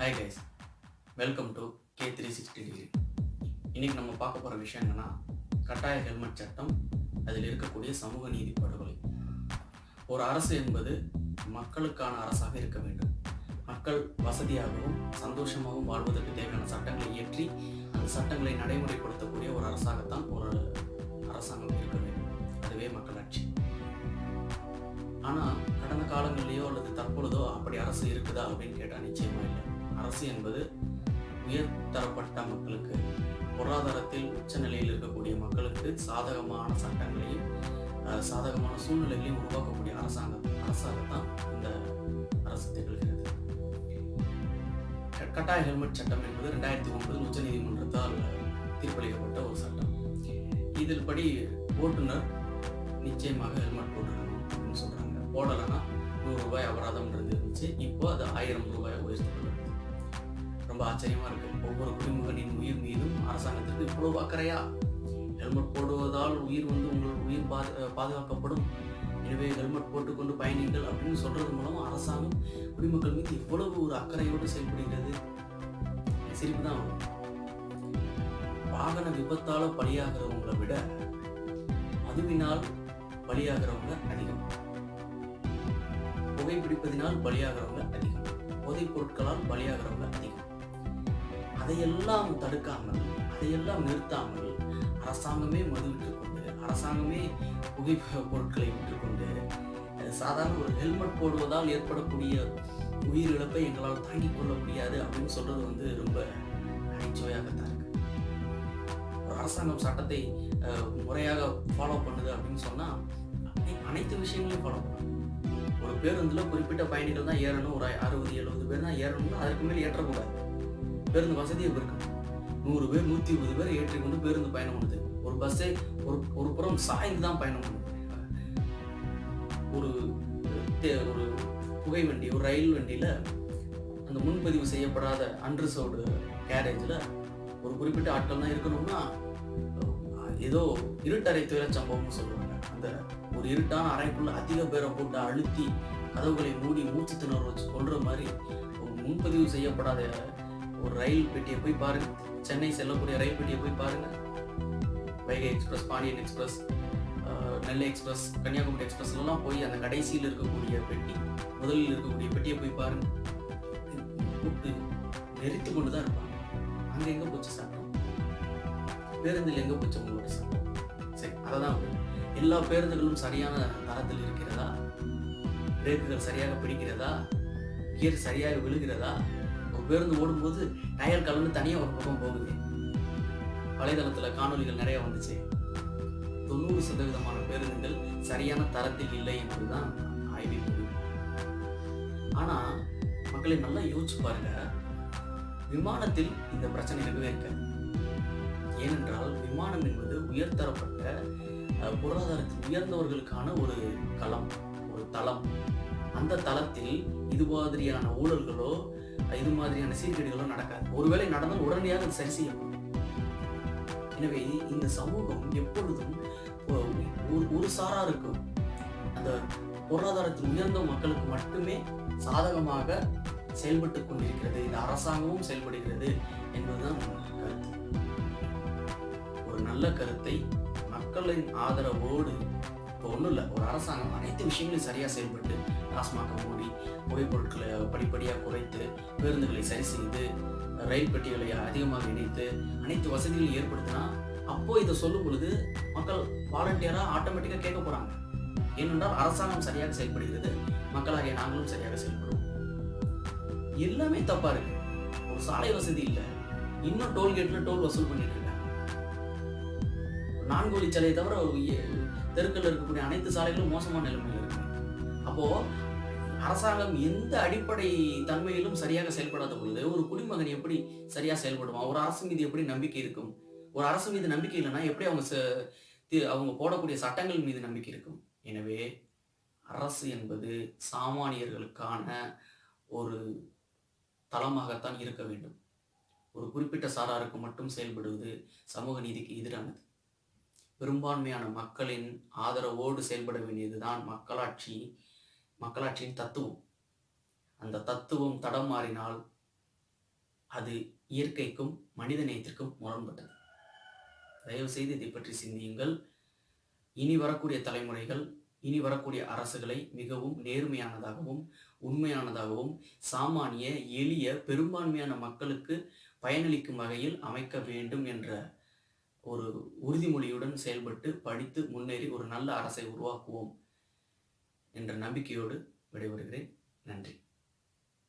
Hi guys welcome to K three sixty degree இன்றைக்கி நம்ம பார்க்க போகிற விஷயம் என்னென்னா கட்டாய ஹெல்மெட் சட்டம் அதில் இருக்கக்கூடிய சமூக நீதி படுகொலை. ஒரு அரசு என்பது மக்களுக்கான அரசாக இருக்க வேண்டும். மக்கள் வசதியாகவும் சந்தோஷமாகவும் வாழ்வதற்கு தேவையான சட்டங்களை இயற்றி அந்த சட்டங்களை நடைமுறைப்படுத்தக்கூடிய ஒரு அரசாகத்தான் ஒரு அரசாங்கம் இருக்க வேண்டும். அதுவே மக்களாட்சி ஆனால் கடந்த காலங்களிலேயோ அல்லது தற்பொழுதோ அப்படி அரசு இருக்குதா அப்படின்னு கேட்டால் நிச்சயமாக இல்லை. அரசு என்பது உயர்தரப்பட்ட மக்களுக்கு பொருளாதாரத்தில் உச்சநிலையில் இருக்கக்கூடிய மக்களுக்கு சாதகமான சட்டங்களையும் சாதகமான சூழ்நிலைகளையும் உருவாக்கக்கூடிய அரசாங்கம். அரசாகத்தான் இந்த அரசு திகழ்கிறது. கட்டாய ஹெல்மெட் சட்டம் என்பது ரெண்டாயிரத்தி ஒன்பதில் உச்சநீதிமன்றத்தால் தீர்ப்பளிக்கப்பட்ட ஒரு சட்டம். இதில் படி ஓட்டுநர் நிச்சயமாக ஹெல்மெட் போட்டுக்கணும் அப்படின்னு சொல்றாங்க. போடலைன்னா நூறு ரூபாய் அபராதம்ன்றது இருந்துச்சு. இப்போ அது ஆயிரம் ரூபாய் உயர்த்தப்பட்டிருக்கு ரொம்ப ஆச்சரியமா இருக்கு. ஒவ்வொரு குடிமகனின் உயிர் மீதும் அரசாங்கத்திற்கு இவ்வளவு அக்கறையா? ஹெல்மெட் போடுவதால் உயிர் வந்து உங்கள் உயிர் பாது பாதுகாக்கப்படும். எனவே ஹெல்மெட் போட்டுக்கொண்டு பயணிங்கள் அப்படின்னு சொல்றது மூலம் அரசாங்கம் குடிமக்கள் மீது இவ்வளவு ஒரு அக்கறையோடு செயல்படுகிறது. சிரிப்பு தான் வாகன விபத்தால பலியாகிறவங்களை விட மதுவினால் பலியாகிறவங்க அதிகம். புகைப்பிடிப்பதினால் பலியாகிறவங்க அதிகம். போதைப் பொருட்களால் பலியாகிறவங்க அதிகம். அதையெல்லாம் தடுக்காமல் அதையெல்லாம் நிறுத்தாமல் அரசாங்கமே மது விட்டுக்கொண்டு அரசாங்கமே புகை பொருட்களை விட்டுக்கொண்டு சாதாரண ஒரு ஹெல்மெட் போடுவதால் ஏற்படக்கூடிய உயிரிழப்பை எங்களால் தாங்கிக் கொள்ள முடியாது அப்படின்னு சொல்றது வந்து ரொம்ப நகைச்சுவையாகத்தான் இருக்கு. ஒரு அரசாங்கம் சட்டத்தை முறையாக ஃபாலோ பண்ணுது அப்படின்னு சொன்னா அனைத்து விஷயங்களையும் ஃபாலோ பண்ணும். ஒரு பேருந்துல குறிப்பிட்ட பயணிகள் தான் ஏறணும் ஒரு அறுபது எழுபது பேர் தான் ஏறணும்னு அதற்கு மேல் ஏற்றக்கூடாது. பேருந்து வசதியை இருக்கு? நூறு பேர் நூற்றி இருபது பேர் ஏற்றிக்கொண்டு பேருந்து பயணம் பண்ணுது. ஒரு பஸ்ஸே ஒரு ஒரு புறம் சாய்ந்து தான் பயணம் பண்ணுது. ஒரு தே- ஒரு புகை வண்டி ஒரு ரயில் வண்டியில அந்த முன்பதிவு செய்யப்படாத அன்ரிசர்வ்டு கேரேஜில் ஒரு குறிப்பிட்ட ஆட்கள் தான் இருக்கணும்னா ஏதோ இருட்டறை துயர சம்பவம்னு சொல்லுவாங்க. அந்த ஒரு இருட்டான அறைக்குள்ள அதிக பேரை போட்டு அழுத்தி கதவுகளை மூடி மூச்சு திணற வச்சு கொள்ற மாதிரி ஒரு முன்பதிவு செய்யப்படாத ஒரு ரயில் பெட்டியை போய் பாருங்க. சென்னை செல்லக்கூடிய ரயில் பெட்டியை போய் பாருங்க. Vaigai express Pandian express Nellai express Kanyakumari எக்ஸ்பிரஸ்லாம் போய் அந்த கடைசியில் இருக்கக்கூடிய பெட்டி முதலில் இருக்கக்கூடிய பெட்டியை போய் பாருங்க. கூப்பிட்டு நெறித்து கொண்டு தான் இருப்பாங்க. அங்க எங்கே போச்சு சட்டம் பேருந்தில் எங்க போச்சு உங்களோட சட்டம் சரி அதை தான் எல்லா பேருந்துகளும் சரியான தரத்தில் இருக்கிறதா? பிரேக்குகள் சரியாக பிடிக்கிறதா? கியர் சரியாக விழுகிறதா? பேருந்து ஓடும்போது டயர் கலந்து தனியாக ஒரு பக்கம் போகுது. வலைதளத்தில் காணொளிகள் நிறைய வந்துச்சு. தொண்ணூறு சதவீதமான பேருந்துகள் சரியான தரத்தில் இல்லை என்பதுதான் ஆய்வின் முடிவு ஆனா மக்களை நல்லா யோசிச்சு பாருங்க. விமானத்தில் இந்த பிரச்சனை இருக்கவே இருக்காது. ஏனென்றால் விமானம் என்பது உயர்தரப்பட்ட பொருளாதாரத்தில் உயர்ந்தவர்களுக்கான ஒரு களம் ஒரு தளம். அந்த தளத்தில் இது மாதிரியான ஊழல்களோ இது மாதிரியான சீர்கேடுகளும் நடக்காது. ஒருவேளை நடந்தால் உடனடியாக அது சரி செய்யப்படும். எனவே இந்த சமூகம் எப்பொழுதும் ஒரு ஒரு சாராருக்கும் அந்த பொருளாதாரத்தில் உயர்ந்த மக்களுக்கு மட்டுமே சாதகமாக செயல்பட்டு கொண்டிருக்கிறது. இந்த அரசாங்கமும் செயல்படுகிறது என்பதுதான் கருத்து. ஒரு நல்ல கருத்தை மக்களின் ஆதரவோடு இப்போ ஒன்றும் இல்லை ஒரு அரசாங்கம் அனைத்து விஷயங்களும் சரியாக செயல்பட்டு டாஸ்மாக மூடி புகைப்பொருட்களை படிப்படியாக குறைத்து பேருந்துகளை சரி செய்து ரயில் பெட்டிகளை அதிகமாக இணைத்து அனைத்து வசதிகளையும் ஏற்படுத்தினா அப்போ இதை சொல்லும் பொழுது மக்கள் வாலண்டியராக ஆட்டோமேட்டிக்காக கேட்க போகிறாங்க ஏனென்றால் அரசாங்கம் சரியாக செயல்படுகிறது. மக்களாகிய நாங்களும் சரியாக செயல்படுவோம். எல்லாமே தப்பா இருக்கு. ஒரு சாலை வசதி இல்லை. இன்னும் டோல்கேட்ல டோல் வசூல் பண்ணிட்டு இருக்காங்க. நான்கு சாலையை தவிர எ- இருக்கக்கூடிய அனைத்து சாலைகளும் மோசமான நிலைமையில் இருக்கு. அப்போது அரசாங்கம் எந்த அடிப்படை தன்மையிலும் சரியாக செயல்படாத பொழுது ஒரு குடிமகன் எப்படி சரியாக செயல்படுவான்? ஒரு அரசு மீது எப்படி நம்பிக்கை இருக்கும்? ஒரு அரசு மீது நம்பிக்கை இல்லைன்னா எப்படி அவங்க அவங்க போடக்கூடிய சட்டங்கள் மீது நம்பிக்கை இருக்கும்? எனவே அரசு என்பது சாமானியர்களுக்கான ஒரு தளமாகத்தான் இருக்க வேண்டும். ஒரு குறிப்பிட்ட சாராருக்கு மட்டும் செயல்படுவது சமூக நீதிக்கு எதிரானது. பெரும்பான்மையான மக்களின் ஆதரவோடு செயல்பட வேண்டியதுதான் மக்களாட்சி மக்களாட்சியின் தத்துவம். அந்த தத்துவம் தடம் மாறினால் அது இயற்கைக்கும் மனித நேயத்திற்கும் முரண்பட்டது. தயவு செய்து இதை பற்றி சிந்தியுங்கள். இனி வரக்கூடிய தலைமுறைகள் இனி வரக்கூடிய அரசுகளை மிகவும் நேர்மையானதாகவும் உண்மையானதாகவும் சாமானிய எளிய பெரும்பான்மையான மக்களுக்கு பயனளிக்கும் வகையில் அமைக்க வேண்டும் என்ற ஒரு உறுதிமொழியுடன் செயல்பட்டு படித்து முன்னேறி ஒரு நல்ல அரசை உருவாக்குவோம். என்ற நம்பிக்கையோடு விடைபெறுகிறேன். நன்றி.